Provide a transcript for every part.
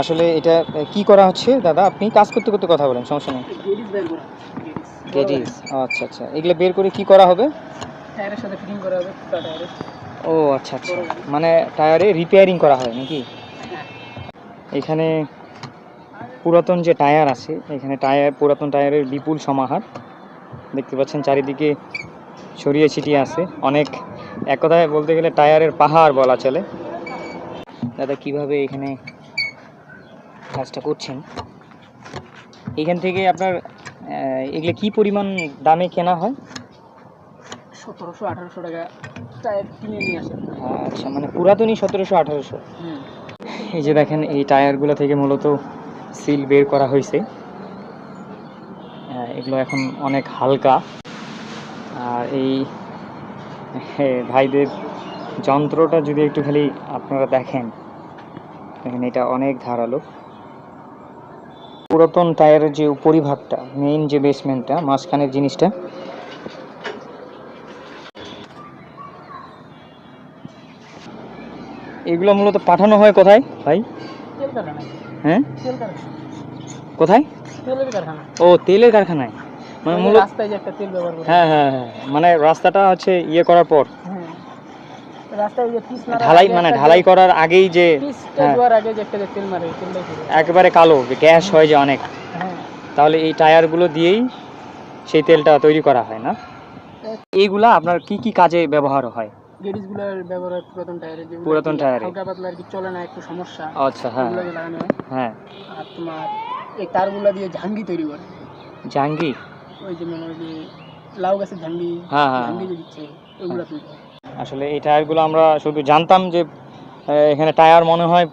আসলে এটা কি করা হচ্ছে? দাদা আপনি কাজ করতে করতে কথা বলেন সমস্যা নেই। গেডিস আচ্ছা আচ্ছা। এগুলো বের করে কি করা হবে? টায়ারের সাথে ফিটিং করা হবে ও আচ্ছা আচ্ছা। মানে টায়ারে রিপেয়ারিং করা হয় নাকি? এখানে পুরাতন যে টায়ার আছে এখানে টায়ার পুরাতন টায়ারের বিপুল সমাহার। দেখতে পাচ্ছেন চারিদিকে ছড়িয়ে ছিটিয়ে আছে। অনেক এক কথায় বলতে গেলে টায়ারের পাহাড় বলা চলে। দাদা কীভাবে এখানে কাজটা করছেন। এখান থেকে আপনার এগুলো কি পরিমাণ দামে কেনা হয়? সতেরোশো আঠারোশো টাকা। টায়ার কিনে নিয়ে আসে আচ্ছা মানে পুরাতনই সতেরোশো আঠারোশো। এই যে দেখেন এই টায়ারগুলো থেকে মূলত সিল বের করা হয়েছে। এগুলো এখন অনেক হালকা। আর এই ভাইদের যন্ত্রটা যদি একটু খালি আপনারা দেখেন। দেখেন এটা অনেক ধারালো। পুরাতন টায়ারের যে উপরিভাগটা মেইন যে বেসমেন্টটা মাঝখানের জিনিসটা। এগুলো মূলত পাঠানো হয় কোথায় ভাই? হ্যাঁ? কোথায়? ও তেলের কারখানায়। মানে মূলত রাস্তায় যে একটা তেল ব্যবহার করে হ্যাঁ হ্যাঁ হ্যাঁ। মানে রাস্তাটা হচ্ছে ইয়ে করার পর। হ্যাঁ। রাস্তায় যে পিস মারা ঢালাই মানে ঢালাই করার আগেই যে পিসটা হ্যাঁ। দেওয়ার আগে যে একটা তেল মারে তেলটাই একেবারে কালো গ্যাস হয় যে অনেক। হ্যাঁ। তাহলে এই টায়ারগুলো দিয়েই সেই তেলটা তৈরি করা হয় না? এইগুলা আপনার কি কি কাজে ব্যবহার হয়? গেডিসগুলোর ব্যবহার হয় পুরাতন টায়ারে যে পুরাতন টায়ারে। হালকা পাতলা আর কি চলে না একটু সমস্যা। আচ্ছা হ্যাঁ। লাগানো হয়। হ্যাঁ। আর তোমার এই তারগুলো দিয়ে ঝাঙ্গি তৈরি করে। জাহাঙ্গি ওই যে মানে ওই যে লাউ গাছের ঝাঙ্গি হ্যাঁ, হ্যাঁ, ঝাঙ্গি যে দিচ্ছে ওইগুলো তৈরি করে। আসলে এই টায়ারগুলো আমরা শুধু জানতাম যে এখানে টায়ার মনে হয়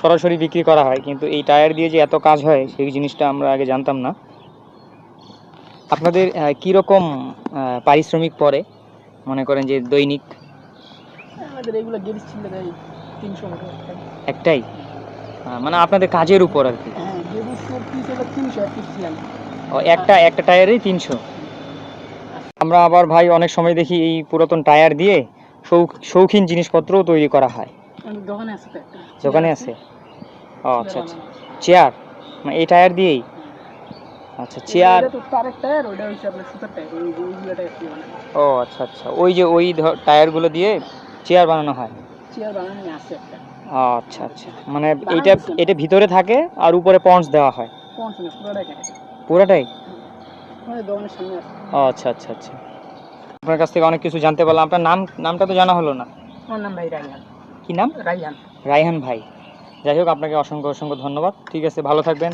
সরাসরি বিক্রি করা হয়। কিন্তু এই টায়ার দিয়ে যে এত কাজ হয় সেই জিনিসটা আমরা আগে জানতাম না। আপনাদের কীরকম পারিশ্রমিক পড়ে? মনে করেন যে দৈনিক? আমাদের গেডিস ছিল তিনশো একটাই? মানে আপনাদের কাজের উপর আর কি? হ্যাঁ ও একটা একটা টায়ারেই তিনশো? আমরা আবার ভাই অনেক সময় দেখি এই পুরাতন টায়ার দিয়ে শৌখিন জিনিসপত্রও তৈরি করা হয়। দোকানে আছে ও আচ্ছা আচ্ছা। চেয়ার? মানে এই টায়ার দিয়েই? আচ্ছা চেয়ার? ও আচ্ছা আচ্ছা। ওই যে ওই টায়ারগুলো দিয়ে চেয়ার বানানো হয়? চেয়ার বানানো আছে একটা। আচ্ছা আচ্ছা। মানে এইটা এটা ভিতরে থাকে আর উপরে পঞ্চ দেওয়া হয়? পুরোটাই পুরোটাই? আছে ও আচ্ছা আচ্ছা আচ্ছা। আপনার কাছ থেকে অনেক কিছু জানতে পারলাম। আপনার নাম নামটা তো জানা হলো না। আমার নাম ভাই রাইহান কি নাম? রাইহান রাইহান ভাই। যাই হোক আপনাকে অসংখ্য অসংখ্য ধন্যবাদ। ঠিক আছে ভালো থাকবেন।